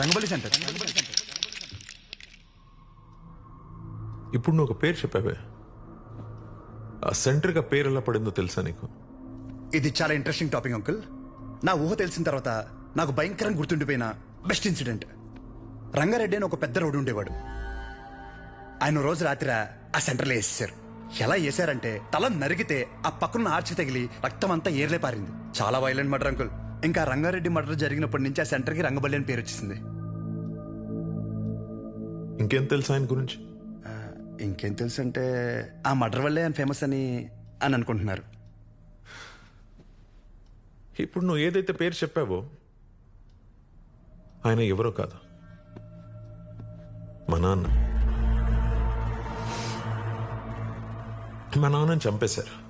Rangabali centre. ఇప్పుడు నువ్వు ఒక పేరు చెప్పావే. ఆ సెంటర్గా పేరు ఎలా పడిందో తెలుసా నీకు? ఇది చాలా ఇంట్రెస్టింగ్ టాపిక్ అంకుల్ నా ఊహ తెలిసిన తర్వాత నాకు భయంకరంగా గుర్తుండిపోయిన బెస్ట్ ఇన్సిడెంట్ రంగారెడ్డి అని ఒక పెద్ద రోడ్డు ఉండేవాడు. ఆయన రోజు రాత్రి ఆ సెంటర్లో వేసేసారు ఎలా వేసారంటే తల నరిగితే ఆ పక్కన ఆర్చి తగిలి రక్తం అంతా ఏర్లే పారింది. చాలా వైలెంట్ మర్డర్ అంకుల్ ఇంకా రంగారెడ్డి మర్డర్ జరిగినప్పటి నుంచి ఆ సెంటర్కి రంగబల్లి అని పేరు వచ్చేసింది. ఇంకేం తెలుసా ఆయన గురించి? ఇంకేం తెలుసు అంటే ఆ మర్డర్ వల్లే ఆయన ఫేమస్ అని అని అనుకుంటున్నారు. ఇప్పుడు నువ్వు ఏదైతే పేరు చెప్పావో ఆయన ఎవరో కాదు. మా నాన్న. మా నాన్నని చంపేశారు.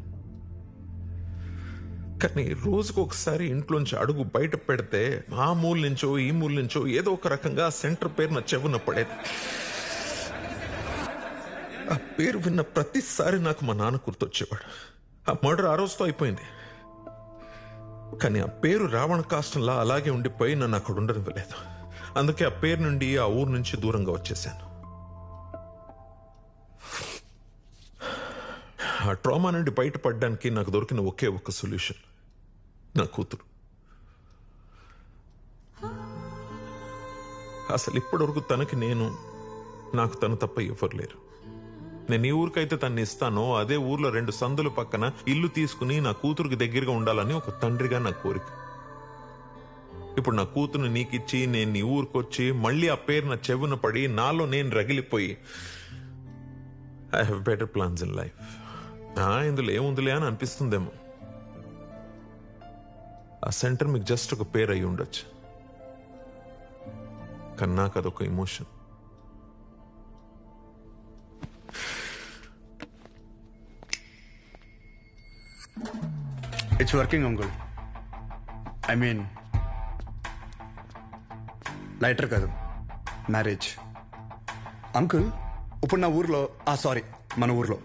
కానీ రోజుకు ఒకసారి ఇంట్లోంచి అడుగు బయట పెడితే ఆ మూల నుంచో ఈ మూల నుంచో ఏదో ఒక రకంగా సెంటర్ పేరు నా చెవున పడేది. ఆ పేరు విన్న ప్రతిసారి నాకు మా నాన్న గుర్తొచ్చేవాడు. ఆ మర్డర్ ఆ రోజుతో అయిపోయింది. కానీ ఆ పేరు రావణ కాష్టంలా అలాగే ఉండిపోయి నన్ను అక్కడ ఉండనివ్వలేదు. అందుకే ఆ పేరు నుండి ఆ ఊరు నుంచి దూరంగా వచ్చేసాను ఆ ట్రామా నుండి బయటపడడానికి నాకు దొరికిన ఒకే ఒక సొల్యూషన్. నా కూతురు. అసలు ఇప్పటివరకు తనకి నేను నాకు తను తప్ప ఎవరు లేరు. నేను ఈ ఊరికైతే తన్ని ఇస్తానో అదే ఊర్లో రెండు సందుల పక్కన ఇల్లు తీసుకుని నా కూతురుకి దగ్గరగా ఉండాలని ఒక తండ్రిగా నా కోరిక. ఇప్పుడు నా కూతురు నీకిచ్చి నేను నీ ఊరికొచ్చి మళ్ళీ ఆ పేరు నా చెవున పడి నాలో నేను రగిలిపోయి I have better plans in life ఇందులో ఏముందిలే అని అనిపిస్తుందేమో. ఆ సెంటర్ మీకు జస్ట్ ఒక పేరు అయి ఉండొచ్చు. కన్నా నాకు అదొక emotion it's working uncle I mean lighter కాదు. మ్యారేజ్ అంకుల్ ఇప్పుడు నా ఊర్లో ఆ సారీ మన ఊర్లో.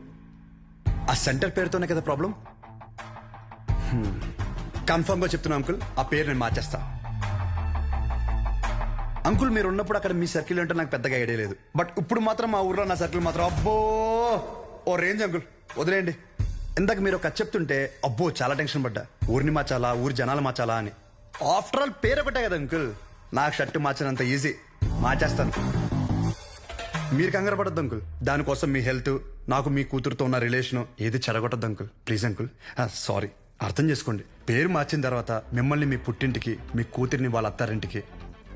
ఆ సెంటర్ పేరుతోనే కదా ప్రాబ్లం కన్ఫర్మ్గా చెప్తున్నా అంకుల్. ఆ పేరు నేను మార్చేస్తా. అంకుల్ మీరు ఉన్నప్పుడు అక్కడ మీ సర్కిల్ అంటే నాకు పెద్దగా ఐడియా లేదు. బట్ ఇప్పుడు మాత్రం మా ఊర్లో నా సర్కిల్ మాత్రం అబ్బో! ఓ రేంజ్ అంకుల్. వదిలేయండి. ఇందాక మీరు ఒక చెప్తుంటే అబ్బో చాలా టెన్షన్ పడ్డా. ఊరిని మార్చాలా ఊరి జనాలు మార్చాలా అని. ఆఫ్టర్ ఆల్ పేరు ఒకటే కదా అంకుల్. నాకు షర్ట్ మార్చినంత ఈజీ. మార్చేస్తాను. మీరు కంగారు పడద్దు అంకుల్. దానికోసం మీ హెల్త్ నాకు మీ కూతురుతో ఉన్న రిలేషన్ ఏది చెడగొట్టద్దు అంకుల్. Please uncle. సారీ. అర్థం చేసుకోండి. పేరు మార్చిన తర్వాత మిమ్మల్ని మీ పుట్టింటికి మీ కూతురిని వాళ్ళ అత్తారింటికి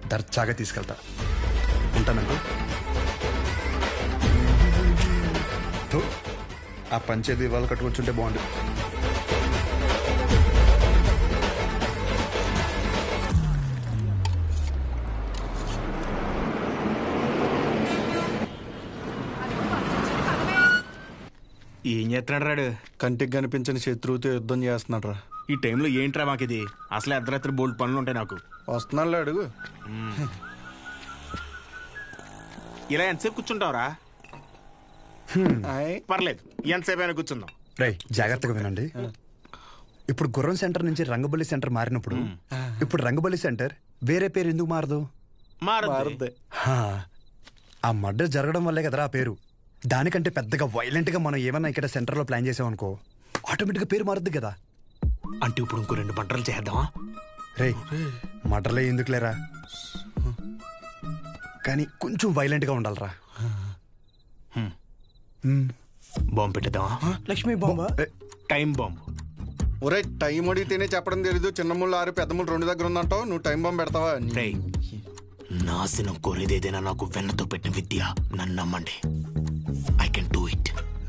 దర్చాగా తీసుకెళ్తా. ఉంటాను ఆ పంచేది ఇవాళ కట్టుకొచ్చుంటే బాగుండు. ఏం చేస్తున్నాడు రాడు కంటికి కనిపించని శత్రువుతో యుద్ధం చేస్తున్నాడు రా ఈ టైంలో ఏంట్రా మాకు ఇది అసలు అర్ధరాత్రి బోల్డ్ పనులు ఉంటాయి నాకు. వస్తున్నాడు అడుగు. ఇలా ఎంతసేపు కూర్చుంటావురా? ఆయ్. పర్లేదు. ఎంతసేపు అయినా కూర్చుందాం. రై జాగ్రత్తగా వినండి. ఇప్పుడు గుర్రం సెంటర్ నుంచి రంగబల్లి సెంటర్ మారినప్పుడు ఇప్పుడు రంగబల్లి సెంటర్ వేరే పేరు ఎందుకు మారదు? మారద్దు. మారద్దే. హా, ఆ మర్డర్ జరగడం వల్లే కదరా ఆ పేరు. దానికంటే పెద్దగా వైలెంట్గా మనం ఏమన్నా ఇక్కడ సెంటర్లో ప్లాన్ చేసామనుకో ఆటోమేటిక్గా పేరు మారుద్ది కదా. అంటే ఇప్పుడు ఇంకో రెండు పంటలు చేద్దామా రే మర్డర్లే ఎందుకు లేరా కానీ కొంచెం వైలెంట్గా ఉండాలిరా. బాంబు పెట్టేద్దామా? లక్ష్మీ బాంబా? ఏ, టైం బాంబు. ఒరే టైం అడిగితేనే చెప్పడం తెలీదు. చిన్న ముళ్ళు ఆరు పెద్ద ముళ్ళు రెండు దగ్గర ఉందంటావు. నువ్వు టైం బాంబు పెడతావా? రేయ్ నాశనం కోరేదేదైనా నాకు వెన్నతో పెట్టిన విద్య. నన్ను నమ్మండి.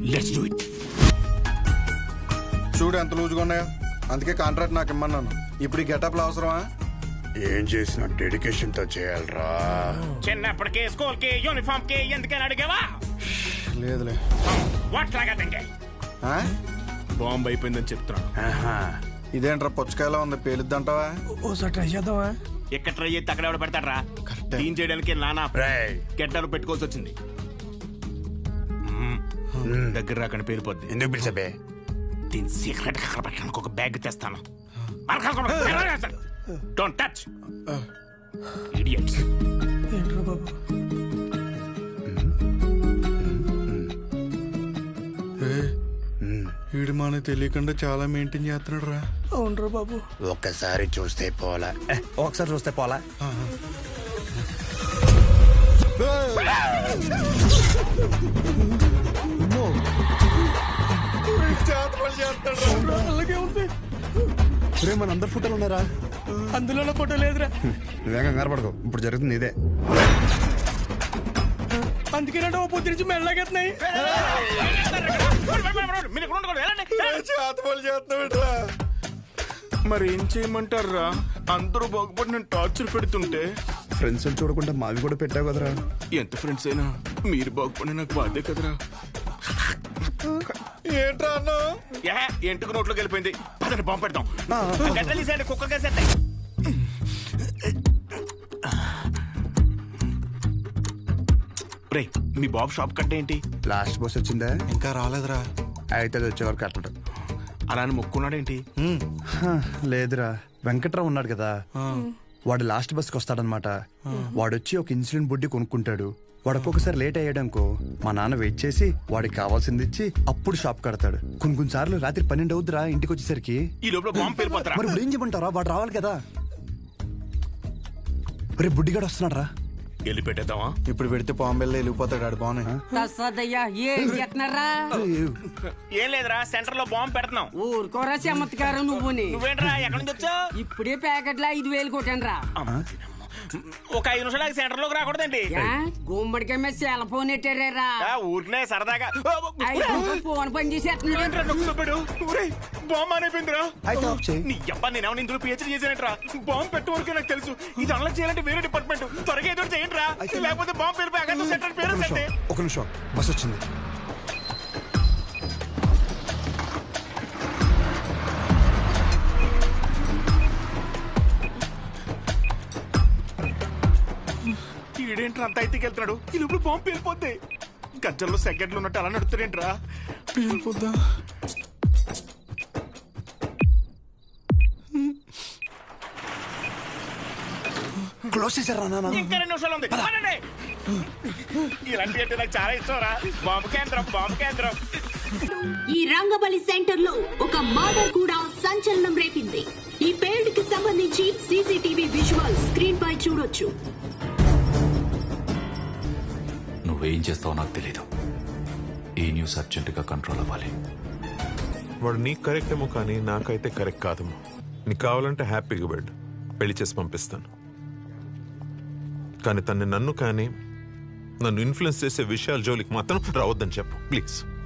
లెట్స్ డూ ఇట్ చూడు ఎంత లూజుగా ఉన్నాయో. అందుకే కాంట్రాక్ట్ నాకు ఇమ్మన్నాను. ఇప్పుడు ఈ గెటప్లు అవసరమా? ఏం చేసిన డెడికేషన్తో చేయాలరా. చిన్నప్పటికే స్కూల్కి యూనిఫామ్కి ఎందుకని అడిగావా? లేదులే. వాట్ లాగా తింగే ఆ? బాంబు అయిపోయిందని చెప్తున్నాను ఇదేంట్రా పుచ్చకాయలా ఉంది? పేలుద్దంటావా? ఎక్కడ ట్రై చేస్తే అక్కడ ఎవడ పెడతాడరా? కరెక్టే. క్లీన్ చేయడానికి నానా. గెడ్డలు పెట్టుకోవాల్సి వచ్చింది. దగ్గర రాకని పేరుపోద్ది ఎందుకు పిలిచబే? దీని సీక్రెట్ అక్కడ పెట్టడానికి ఒక బ్యాగ్ తెస్తాను. డోంట్ టచ్ ఇడియట్స్ వీడు మనకు తెలియకుండా చాలా మెయింటైన్ చేస్తున్నాడు రా ఒక్కసారి చూస్తే పోలా. ఒకసారి చూస్తే పోలా. రే మన అందరు ఫోటోలు ఉన్నారా అందులో ఫోటో లేదురా నువ్వేం కంగారు పడకు ఇప్పుడు జరుగుతుంది ఇదే అందుకేనంటే ఓ పొద్దు నుంచి మెల్లగెత్తున్నాయి మరి ఏం చేయమంటారా? అందరూ బాగుపడి నేను టార్చర్ పెడుతుంటే. ఫ్రెండ్స్ చూడకుండా మావి కూడా పెట్టావు కదరా. ఎంత ఫ్రెండ్స్ అయినా మీరు బాగుపడి నాకు బాధే కదరా. ఏంట్రా అన్నా? ఎంటుకు నోట్లోకి వెళ్ళిపోయింది? పదండి బాంబు పెడతాం. గడ్డలు కేసేస్తాయి. రే మీ బాబు షాప్ కట్ట ఏంటి? లాస్ట్ బస్ వచ్చిందా? ఇంకా రాలేదురా. అయితే అది వచ్చే వరకు అట్లడు అలా అని మొక్కున్నాడేంటి లేదురా. వెంకట్రావు ఉన్నాడు కదా. వాడు లాస్ట్ బస్కి వస్తాడనమాట. వాడొచ్చి ఒక ఇన్సులిన్ బుడ్డి కొనుక్కుంటాడు. వాడు ఒక్కొక్కసారి లేట్ అయ్యాడనుకో మా నాన్న వెయిట్ చేసి వాడికి కావాల్సింది ఇచ్చి అప్పుడు షాప్ కడతాడు. కొన్ని కొన్ని సార్లు రాత్రి పన్నెండు అవుద్దిరా ఇంటికి వచ్చేసరికి ఈ లోపల బాంబు పేలిపోతారా? మరి ఇప్పుడు ఏం చెప్పంటారా వాడు రావాలి కదా. రే బుడ్డిగాడు వస్తున్నాడు రా వెళ్ళి పెట్టేద్దామా? ఇప్పుడు పెడితే పాంబెల్లో వెళ్ళిపోతాడు ఆడు బాగున్నాయి. తస్సదయ్యా ఏం చేస్తున్నారా? ఏం లేదురా సెంటర్లో బాంబు పెడుతున్నాం. ఊరుకోరా చమత్కారం నువ్వుని. నువ్వేంట్రా ఎక్కడి నుంచి వచ్చావు? ఇప్పుడే ప్యాకెట్లో ఐదు వేలు కొట్టాను ఒక ఐదు నిమిషాలు సెంటర్లోకి రాకూడదండి గుమ్మడికాయ మీద సెల్ ఫోన్ ఎట్టారా ఆ, ఊరికనే సరదాగా. ఫోన్ పని చేసేస్తున్నాడు. బాంబు చేయి. నీ అబ్బా ఇందులో పిహెచ్డీ చేశానంట్రా? బాంబు పెట్టే వరకు నాకు తెలుసు. ఇది అలా చేయాలంటే వేరే డిపార్ట్మెంట్. త్వరగా ఏదో చేయండి రా లేకపోతే బాంబు పేరు సెంటర్ పేరు ఒక నిమిషం. బస్ వచ్చింది. ఈడేంట్రా అంత అయితే వెళ్తున్నాడు? ఈ లోపల బాంబు పేలిపోద్ది గజ్జల్లో సెకండ్లు ఉన్నట్టు అలా నడుతున్నాడేంట్రా పేలిపోద్దా? క్లోజ్ చేశారా నాన్న? ఇంకా రెండు నిమిషాలు ఉంది. పదండి. ఇలాంటి అంటే నాకు చాలా ఇష్టం రా బాంబు కేంద్రం బాంబు కేంద్రం. ఈ రంగబలి సెంటర్లో ఒక మర్డర్ కూడా సంచలనం రేపింది. ఈ పేల్డ్కి సంబంధించి సీసీటీవీ విజువల్ స్క్రీన్ పై చూడొచ్చు. నువ్వేం చేస్తావో నాకు తెలీదు. ఈ న్యూస్ అర్జెంటుగా కంట్రోల్ అవ్వాలి. వాడు నీకు కరెక్ట్ ఏమో కానీ నాకైతే కరెక్ట్ కాదేమో నీకు కావాలంటే హ్యాపీగా వెళ్ళు. పెళ్ళి చేసి పంపిస్తాను. కానీ తన్ని నన్ను కానీ నన్ను ఇన్ఫ్లుయెన్స్ చేసే విషయాల జోలికి మాత్రం రావద్దని చెప్పు. ప్లీజ్.